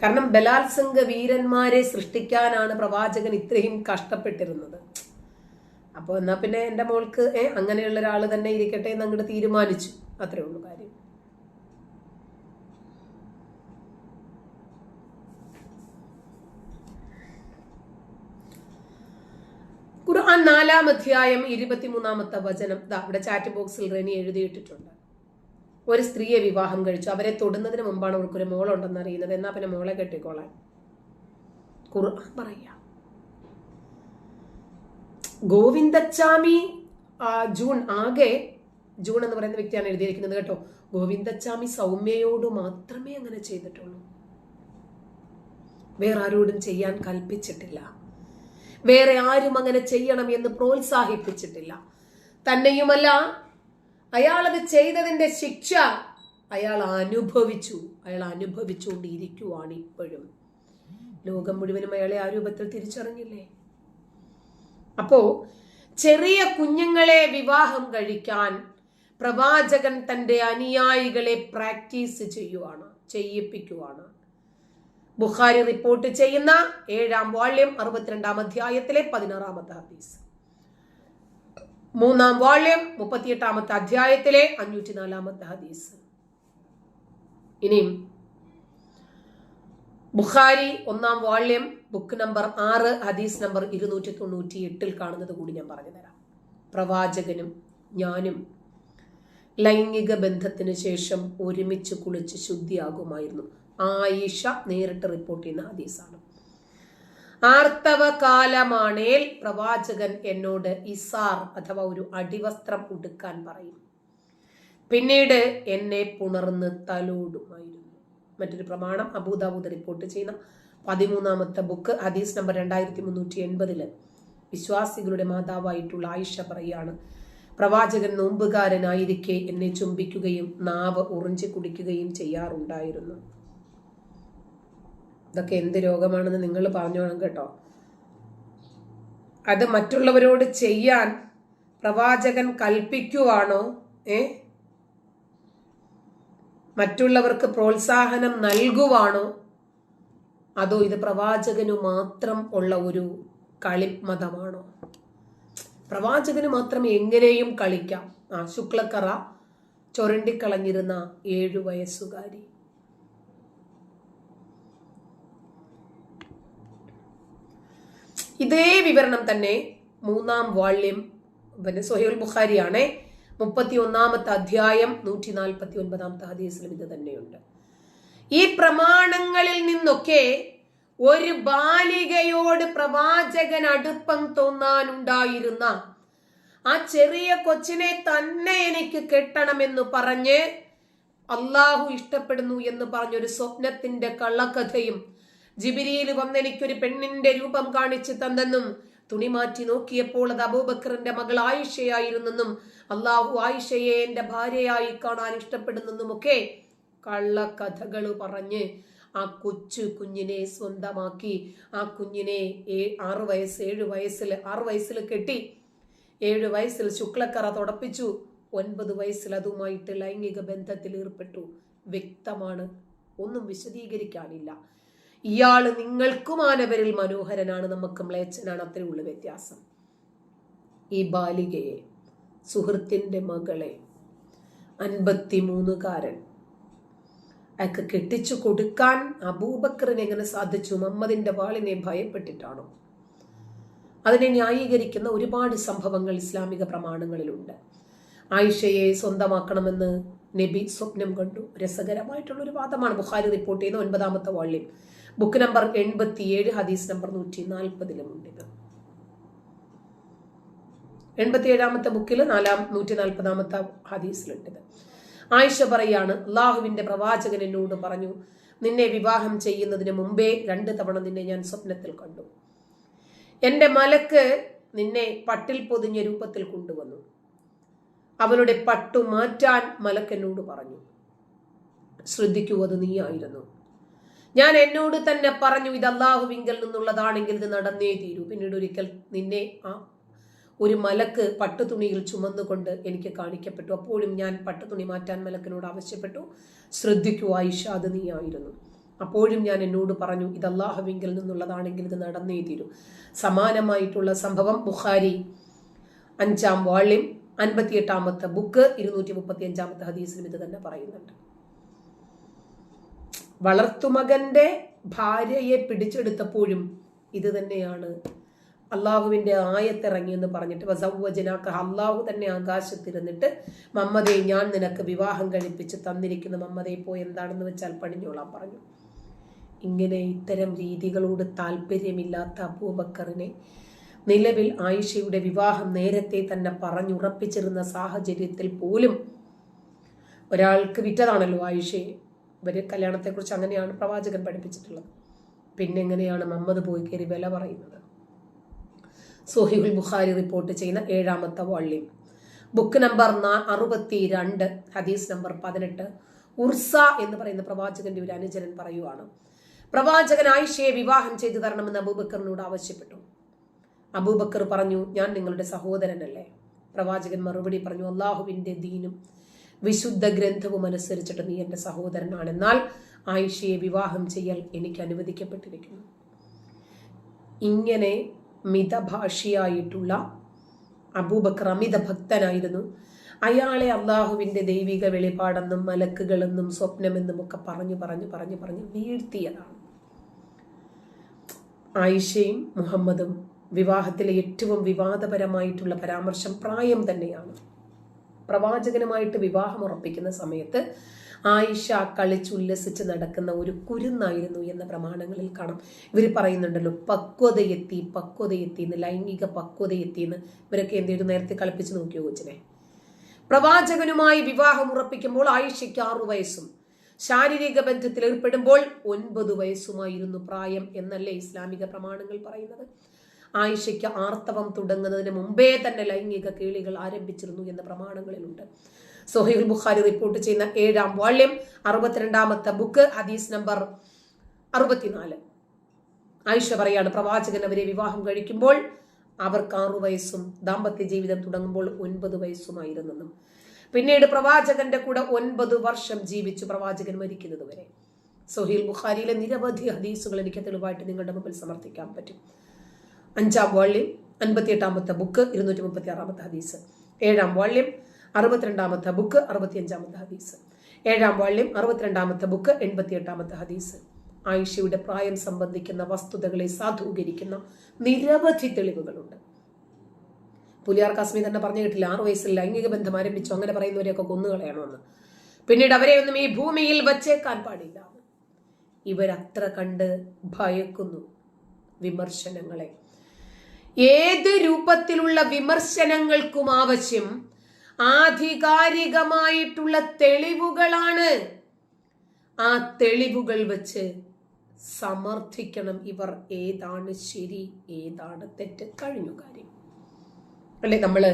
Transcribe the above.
കാരണം ബലാത്സംഗ വീരന്മാരെ സൃഷ്ടിക്കാനാണ് പ്രവാചകൻ ഇത്രയും കഷ്ടപ്പെട്ടിരുന്നത്. അപ്പോൾ എന്നാ പിന്നെ എന്റെ മോൾക്ക് ഏ അങ്ങനെയുള്ള ഒരാൾ തന്നെ ഇരിക്കട്ടെ എന്ന് അങ്ങോട്ട് തീരുമാനിച്ചു. അത്രേ ഉള്ളൂ കാര്യം. ഖുർആൻ നാലാം അധ്യായം ഇരുപത്തിമൂന്നാമത്തെ വചനം. ദാ ഇവിടെ ചാറ്റ് ബോക്സിൽ റെനി എഴുതിയിട്ടിട്ടുണ്ട്. ഒരു സ്ത്രീയെ വിവാഹം കഴിച്ചു. അവരെ തൊടുന്നതിന് മുമ്പാണ് അവർക്കൊരു മോളുണ്ടെന്ന് അറിയുന്നത്. എന്നാ പിന്നെ മോളെ കെട്ടിക്കോളാൻ? ഖുർആൻ പറയുക. ഗോവിന്ദച്ചാമി ജൂൺ ആകെ ജൂൺ എന്ന് പറയുന്ന വ്യക്തിയാണ് എഴുതിയിരിക്കുന്നത് കേട്ടോ. ഗോവിന്ദച്ചാമി സൗമ്യയോട് മാത്രമേ അങ്ങനെ ചെയ്തിട്ടുള്ളൂ. വേറെ ആരോടും ചെയ്യാൻ കൽപ്പിച്ചിട്ടില്ല. വേറെ ആരും അങ്ങനെ ചെയ്യണം എന്ന് പ്രോത്സാഹിപ്പിച്ചിട്ടില്ല. തന്നെയുമല്ല അയാളത് ചെയ്തതിന്റെ ശിക്ഷ അയാൾ അനുഭവിച്ചു. അയാൾ അനുഭവിച്ചുകൊണ്ടിരിക്കുവാണ് ഇപ്പോഴും. ലോകം മുഴുവനും അയാളെ ആ രൂപത്തിൽ തിരിച്ചറിഞ്ഞില്ലേ? അപ്പോ ചെറിയ കുഞ്ഞുങ്ങളെ വിവാഹം കഴിക്കാൻ പ്രവാചകൻ തന്റെ അനുയായികളെ പ്രാക്ടീസ് ചെയ്യുവാണ് ചെയ്യിപ്പിക്കുവാണ്. ബുഖാരി റിപ്പോർട്ട് ചെയ്യുന്ന ഏഴാം വാള്യം അറുപത്തിരണ്ടാം അധ്യായത്തിലെ പതിനാറാമത്തെ ഹദീസ്. മൂന്നാം വാള്യം മുപ്പത്തിയെട്ടാമത്തെ അധ്യായത്തിലെ അഞ്ഞൂറ്റി നാലാമത്തെ ഹദീസ്. ഇനിയും ബുഖാരി ഒന്നാം വാള്യം ബുക്ക് നമ്പർ ആറ് ഹദീസ് നമ്പർ ഇരുന്നൂറ്റി തൊണ്ണൂറ്റി എട്ടിൽ കാണുന്നത് കൂടി ഞാൻ പറഞ്ഞു തരാം. പ്രവാചകനും ഞാനും ലൈംഗിക ബന്ധത്തിന് ശേഷം ഒരുമിച്ച് കുളിച്ച് ശുദ്ധിയാകുമായിരുന്നു. ആയിഷ നേരിട്ട് റിപ്പോർട്ട് ചെയ്യുന്ന ഹദീസാണ്. ആർത്തവ കാലമാണേൽ പ്രവാചകൻ എന്നോട് ഇസാർ അഥവാ ഒരു അടിവസ്ത്രം ഉടുക്കാൻ പറയും. പിന്നീട് എന്നെ പുണർന്ന് തലോടുമായിരുന്നു. മറ്റൊരു പ്രമാണം അബൂദാബൂദ് റിപ്പോർട്ട് ചെയ്യുന്ന പതിമൂന്നാമത്തെ ബുക്ക് ഹദീസ് നമ്പർ രണ്ടായിരത്തി മുന്നൂറ്റി എൺപതിൽ വിശ്വാസികളുടെ മാതാവായിട്ടുള്ള ആയിഷ പറയാണ് പ്രവാചകൻ നോമ്പുകാരനായിരിക്കെ എന്നെ ചുംബിക്കുകയും നാവ് ഉറിഞ്ചി കുടിക്കുകയും ചെയ്യാറുണ്ടായിരുന്നു. ഇതൊക്കെ എന്ത് രോഗമാണെന്ന് നിങ്ങൾ പറഞ്ഞു വേണം കേട്ടോ. അത് മറ്റുള്ളവരോട് ചെയ്യാൻ പ്രവാചകൻ കൽപ്പിക്കുവാണോ? ഏ? മറ്റുള്ളവർക്ക് പ്രോത്സാഹനം നൽകുവാണോ? അതോ ഇത് പ്രവാചകനു മാത്രം ഉള്ള ഒരു കളിമതമാണോ? പ്രവാചകന് മാത്രം എങ്ങനെയും കളിക്കാം. ആ ശുക്ലക്കറ ചൊരണ്ടിക്കളഞ്ഞിരുന്ന ഏഴു വയസ്സുകാരി. ഇതേ വിവരണം തന്നെ മൂന്നാം വാള്യം പിന്നെ സൊഹൈൽ ബുഖാരിയാണേ. മുപ്പത്തി ഒന്നാമത്തെ അധ്യായം നൂറ്റി നാൽപ്പത്തി ഒൻപതാമത്തെ ഹദീസിലും ഇത് തന്നെയുണ്ട്. ഈ പ്രമാണങ്ങളിൽ നിന്നൊക്കെ ഒരു ബാലികയോട് പ്രവാചകൻ അടുപ്പം തോന്നാനുണ്ടായിരുന്ന ആ ചെറിയ കൊച്ചിനെ തന്നെ എനിക്ക് കെട്ടണമെന്ന് പറഞ്ഞ് അള്ളാഹു ഇഷ്ടപ്പെടുന്നു എന്ന് പറഞ്ഞൊരു സ്വപ്നത്തിന്റെ കള്ളക്കഥയും ജിബിരിയിൽ വന്നെനിക്കൊരു പെണ്ണിന്റെ രൂപം കാണിച്ചു തന്നെന്നും തുണി മാറ്റി നോക്കിയപ്പോൾ അത് അബൂബക്കറിന്റെ മകൾ ആയിഷയായിരുന്നെന്നും അള്ളാഹു ആയിഷയെ എന്റെ ഭാര്യയായി കാണാൻ ഇഷ്ടപ്പെടുന്നെന്നുമൊക്കെ കള്ളക്കഥകൾ പറഞ്ഞ് ആ കൊച്ചു കുഞ്ഞിനെ സ്വന്തമാക്കി ആ കുഞ്ഞിനെ ഏ- ആറ് വയസ്സ് ഏഴ് വയസ്സിൽ ആറ് വയസ്സിൽ കെട്ടി ഏഴ് വയസ്സിൽ ശുക്ലക്കറ തുടപ്പിച്ചു ഒൻപത് വയസ്സിൽ അതുമായിട്ട് ലൈംഗിക ബന്ധത്തിൽ ഏർപ്പെട്ടു. വ്യക്തമാണ്. ഒന്നും വിശദീകരിക്കാനില്ല. ഇയാൾ നിങ്ങൾക്കും ആനവരിൽ മനോഹരനാണ് നമുക്ക് മ്ലേച്ഛനാണ്. അത്രയുള്ള വ്യത്യാസം. ഈ ബാലികയെ സുഹൃത്തിന്റെ മകളെ അൻപത്തിമൂന്നുകാരൻ അയാൾക്ക് കെട്ടിച്ചു കൊടുക്കാൻ അബൂബക്കറിന് എങ്ങനെ സാധിച്ചു? മുഹമ്മദിന്റെ വാളിനെ ഭയപ്പെട്ടിട്ടാണോ? അതിനെ ന്യായീകരിക്കുന്ന ഒരുപാട് സംഭവങ്ങൾ ഇസ്ലാമിക പ്രമാണങ്ങളിലുണ്ട്. ആയിഷയെ സ്വന്തമാക്കണമെന്ന് നബി സ്വപ്നം കണ്ടു. രസകരമായിട്ടുള്ള ഒരു വാദമാണ് ബുഖാരി റിപ്പോർട്ട് ചെയ്യുന്ന ഒൻപതാമത്തെ വാള്യം. ബുക്ക് നമ്പർ എൺപത്തിയേഴ് ഹദീസ് നമ്പർ നൂറ്റി നാൽപ്പതിലും ഉണ്ട് ഇത്. എൺപത്തിയേഴാമത്തെ ബുക്കിൽ നാലാം നൂറ്റി നാൽപ്പതാമത്തെ ഹദീസിലുണ്ട് ഇത്. ആയിഷ പറയാണ് അള്ളാഹുവിന്റെ പ്രവാചകൻ എന്നോട് പറഞ്ഞു നിന്നെ വിവാഹം ചെയ്യുന്നതിന് മുമ്പേ രണ്ട് തവണ നിന്നെ ഞാൻ സ്വപ്നത്തിൽ കണ്ടു. എന്റെ മലക്ക് നിന്നെ പട്ടിൽ പൊതിഞ്ഞ രൂപത്തിൽ കൊണ്ടുവന്നു. അവളുടെ പട്ടു മാറ്റാൻ മലക്കെന്നോട് പറഞ്ഞു. ശ്രദ്ധിക്കൂ അത് നീയായിരുന്നു. ഞാൻ എന്നോട് തന്നെ പറഞ്ഞു ഇത് അള്ളാഹുവിങ്കൽ നിന്നുള്ളതാണെങ്കിൽ ഇത് നടന്നേ തീരൂ. പിന്നീട് ഒരിക്കൽ നിന്നെ ആ ഒരു മലക്ക് പട്ടുതുണിയിൽ ചുമന്നുകൊണ്ട് എനിക്ക് കാണിക്കപ്പെട്ടു. അപ്പോഴും ഞാൻ പട്ടുതുണി മാറ്റാൻ മലക്കിനോട് ആവശ്യപ്പെട്ടു. ശ്രദ്ധിക്കൂ ആയിഷ അത് നീയായിരുന്നു അപ്പോഴും ഞാൻ എന്നോട് പറഞ്ഞു ഇത് അള്ളാഹുവിങ്കിൽ നിന്നുള്ളതാണെങ്കിൽ ഇത് നടന്നേ തീരൂ. സമാനമായിട്ടുള്ള സംഭവം ബുഖാരി അഞ്ചാം വാള്യം അൻപത്തിയെട്ടാമത്തെ ബുക്ക് ഇരുന്നൂറ്റി മുപ്പത്തി അഞ്ചാമത്തെ ഹദീസിലും ഇത് തന്നെ പറയുന്നുണ്ട്. വളർത്തുമകന്റെ ഭാര്യയെ പിടിച്ചെടുത്തപ്പോഴും ഇത് തന്നെയാണ്. അള്ളാഹുവിന്റെ ആയത്തിറങ്ങി എന്ന് പറഞ്ഞിട്ട് വസവ്വജനാക്ക അള്ളാഹു തന്നെ ആകാശത്തിരുന്നിട്ട് മമ്മതയെ ഞാൻ നിനക്ക് വിവാഹം കഴിപ്പിച്ച് തന്നിരിക്കുന്ന മമ്മതയെ പോയി എന്താണെന്ന് വെച്ചാൽ പണിഞ്ഞോളാം പറഞ്ഞു. ഇങ്ങനെ ഇത്തരം രീതികളോട് താല്പര്യമില്ലാത്ത അബൂബക്കറിനെ നിലവിൽ ആയിഷയുടെ വിവാഹം നേരത്തെ തന്നെ പറഞ്ഞുറപ്പിച്ചിരുന്ന സാഹചര്യത്തിൽ പോലും ഒരാൾക്ക് വിറ്റതാണല്ലോ ആയിഷയെ. ഇവർ കല്യാണത്തെക്കുറിച്ച് അങ്ങനെയാണ് പ്രവാചകൻ പഠിപ്പിച്ചിട്ടുള്ളത്. പിന്നെ എങ്ങനെയാണ് മമ്മദ് പോയി കയറി വില പറയുന്നത്? സുഹിബുൽ ബുഖാരി റിപ്പോർട്ട് ചെയ്യുന്ന ഏഴാമത്തെ വള്ളിയും ബുക്ക് നമ്പർ അറുപത്തി രണ്ട് ഹദീസ് നമ്പർ പതിനെട്ട്. ഉർസ എന്ന് പറയുന്ന പ്രവാചകന്റെ ഒരു അനുജനൻ പറയുവാണ് പ്രവാചകൻ ആയിഷയെ വിവാഹം ചെയ്തു തരണമെന്ന് അബൂബക്കറിനോട് ആവശ്യപ്പെട്ടു. അബൂബക്കർ പറഞ്ഞു ഞാൻ നിങ്ങളുടെ സഹോദരനല്ലേ? പ്രവാചകൻ മറുപടി പറഞ്ഞു അള്ളാഹുവിന്റെ ദീനും വിശുദ്ധ ഗ്രന്ഥവും അനുസരിച്ചിട്ട് നീ എന്റെ സഹോദരനാണെന്നാൽ ആയിഷയെ വിവാഹം ചെയ്യൽ എനിക്ക് അനുവദിക്കപ്പെട്ടിരിക്കുന്നു. ഇങ്ങനെ മിതഭാഷിയായിട്ടുള്ള അബൂബക്കർ അമിത ഭക്തനായിരുന്നു അയാളെ അള്ളാഹുവിന്റെ ദൈവിക വെളിപാടെന്നും മലക്കുകളെന്നും സ്വപ്നമെന്നും ഒക്കെ പറഞ്ഞു പറഞ്ഞു പറഞ്ഞു പറഞ്ഞു വീഴ്ത്തിയതാണ്. ആയിഷയും മുഹമ്മദും വിവാഹത്തിലെ ഏറ്റവും വിവാദപരമായിട്ടുള്ള പരാമർശം പ്രായം തന്നെയാണ്. പ്രവാചകനുമായിട്ട് വിവാഹം ഉറപ്പിക്കുന്ന സമയത്ത് ആയിഷ കളിച്ചുല്ലസിച്ച് നടക്കുന്ന ഒരു കുരുന്നായിരുന്നു എന്ന പ്രമാണങ്ങളിൽ കാണാം. ഇവർ പറയുന്നുണ്ടല്ലോ പക്വതയെത്തി പക്വതയെത്തി എന്ന് ലൈംഗിക പക്വതയെത്തി എന്ന് ഇവരൊക്കെ എന്ത് ചെയ്തു? നേരത്തെ കളിപ്പിച്ച് നോക്കിയോ കൊച്ചിനെ? പ്രവാചകനുമായി വിവാഹം ഉറപ്പിക്കുമ്പോൾ ആയിഷയ്ക്ക് ആറു വയസ്സും ശാരീരിക ബന്ധത്തിൽ ഏർപ്പെടുമ്പോൾ ഒൻപത് വയസ്സുമായിരുന്നു പ്രായം എന്നല്ലേ ഇസ്ലാമിക പ്രമാണങ്ങൾ പറയുന്നത്? ആയിഷയ്ക്ക് ആർത്തവം തുടങ്ങുന്നതിന് മുമ്പേ തന്നെ ലൈംഗിക കേളികൾ ആരംഭിച്ചിരുന്നു എന്ന പ്രമാണങ്ങളിലുണ്ട്. സൊഹൈൽ ബുഖാരി റിപ്പോർട്ട് ചെയ്യുന്ന ഏഴാം വാള്യം അറുപത്തിരണ്ടാമത്തെ ബുക്ക് ഹദീസ് നമ്പർ അറുപത്തിനാല്. ആയിഷ പറയാണ് പ്രവാചകൻ അവരെ വിവാഹം കഴിക്കുമ്പോൾ അവർക്ക് ആറു വയസ്സും ദാമ്പത്യ ജീവിതം തുടങ്ങുമ്പോൾ ഒൻപത് വയസ്സുമായിരുന്നെന്നും. പിന്നീട് പ്രവാചകന്റെ കൂടെ ഒൻപത് വർഷം ജീവിച്ചു പ്രവാചകൻ മരിക്കുന്നത് വരെ സൊഹീൽ ബുഖാരിയിലെ നിരവധി ഹദീസുകൾ എനിക്ക് തെളിവായിട്ട് നിങ്ങളുടെ മുമ്പിൽ സമർത്ഥിക്കാൻ പറ്റും. അഞ്ചാം വാള്യം അൻപത്തിയെട്ടാമത്തെ ബുക്ക് ഇരുന്നൂറ്റി മുപ്പത്തി ആറാമത്തെ ഹദീസ്. ഏഴാം വാള്യം അറുപത്തിരണ്ടാമത്തെ ബുക്ക് അറുപത്തിയഞ്ചാമത്തെ ഹദീസ്. ഏഴാം വാള്യം അറുപത്തിരണ്ടാമത്തെ ബുക്ക് എൺപത്തിയെട്ടാമത്തെ ഹദീസ്. ആയിഷയുടെ പ്രായം സംബന്ധിക്കുന്ന വസ്തുതകളെ സാധൂകരിക്കുന്ന നിരവധി തെളിവുകളുണ്ട്. പുലിയാർ കാസ്മി തന്നെ പറഞ്ഞു കേട്ടില്ല ആറു വയസ്സിൽ ലൈംഗിക ബന്ധം ആരംഭിച്ചു. അങ്ങനെ പറയുന്നവരെയൊക്കെ കൊന്നുകളയണമെന്ന് പിന്നീട് അവരെ ഒന്നും ഈ ഭൂമിയിൽ വച്ചേക്കാൻ പാടില്ല ഇവരത്ര കണ്ട് ഭയക്കുന്നു വിമർശനങ്ങളെ. ഏത് രൂപത്തിലുള്ള വിമർശനങ്ങൾക്കും ആവശ്യം ആധികാരികമായിട്ടുള്ള തെളിവുകളാണ്. ആ തെളിവുകൾ വെച്ച് സമർത്ഥിക്കണം ഇവർ ഏതാണ് ശരി ഏതാണ് തെറ്റ്. കഴിഞ്ഞു കാര്യം. അല്ലെ നമ്മൾ